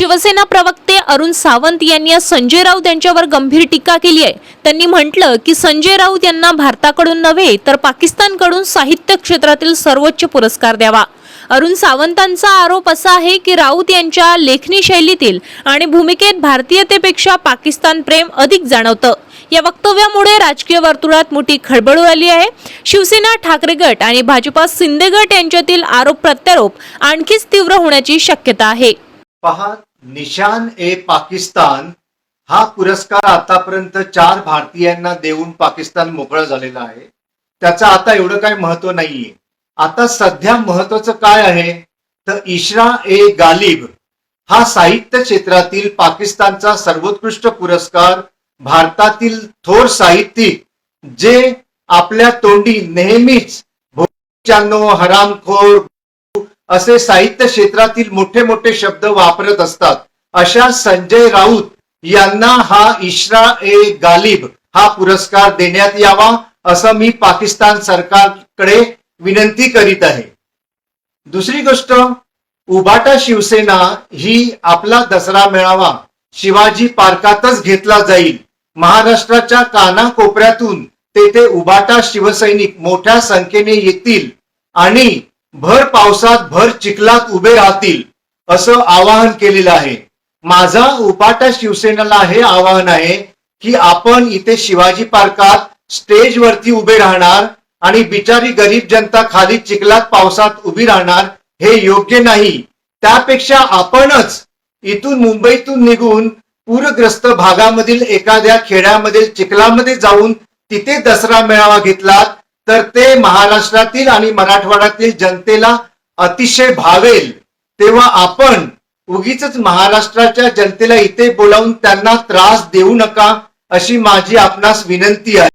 शिवसेना प्रवक्ते अरुण सावंत यांनी आज संजय राऊत यांच्यावर गंभीर टीका केली आहे. त्यांनी म्हटलं की संजय राऊत यांना भारताकडून नव्हे तर पाकिस्तानकडून साहित्य क्षेत्रातील सर्वोच्च पुरस्कार द्यावा. अरुण सावंतांचा आरोप असा आहे की राऊत यांच्या लेखणी शैलीतील आणि भूमिकेत भारतीयतेपेक्षा पाकिस्तान प्रेम अधिक जाणवतं. या वक्तव्यामुळे राजकीय वर्तुळात मोठी खळबळ उडाली आहे. शिवसेना ठाकरे गट आणि भाजपा शिंदे गट यांच्यातील आरोप प्रत्यारोप आणखीच तीव्र होण्याची शक्यता आहे. पहा निशान ए पाकिस्तान हा पुरस्कार आतापर्यंत चार भारतीयांना देऊन पाकिस्तान मोकळा झालेला आहे. त्याचं आता एवढं काय महत्त्व नाहीये. आता सध्या महत्वाचं काय आहे? तर इशरा ए गालिब हा साहित्य क्षेत्रातील पाकिस्तानचा सर्वोत्कृष्ट पुरस्कार भारतातील थोर साहित्यिक जे आपल्या तोंडी नेहमीच भोचानो हरामखोर असे साहित्य क्षेत्रातील मोठे मोठे शब्द वापरत असतात. अशा संजय राऊत यांना हा इशरा ए गालिब हा पुरस्कार देण्यात यावा असं मी पाकिस्तान सरकारकडे विनंती करीत आहे. दुसरी गोष्ट उबाटा शिवसेना ही आपला दसरा मेळावा शिवाजी पार्कातच घेतला जाईल. महाराष्ट्राच्या कानाकोपऱ्यातून तेथे उबाटा शिवसैनिक मोठ्या संख्येने येतील आणि भर पावसात भर चिखलात उभे राहतील असं आवाहन केलेलं आहे. माझा उपाटा शिवसेनेला हे आवाहन आहे की आपण इथे शिवाजी पार्कात स्टेजवरती उभे राहणार आणि बिचारी गरीब जनता खाली चिखलात पावसात उभी राहणार हे योग्य नाही. त्यापेक्षा आपणच इथून मुंबईतून निघून पूरग्रस्त भागामधील एखाद्या खेड्यामधील चिखलामध्ये जाऊन तिथे दसरा मेळावा घेतलात तर ते महाराष्ट्रातील आणि मराठवाड्यातील जनतेला अतिशय भावेल. तेव्हा आपण उगीच महाराष्ट्राच्या जनतेला इथे बोलावून त्यांना त्रास देऊ नका अशी माझी आपणास विनंती आहे.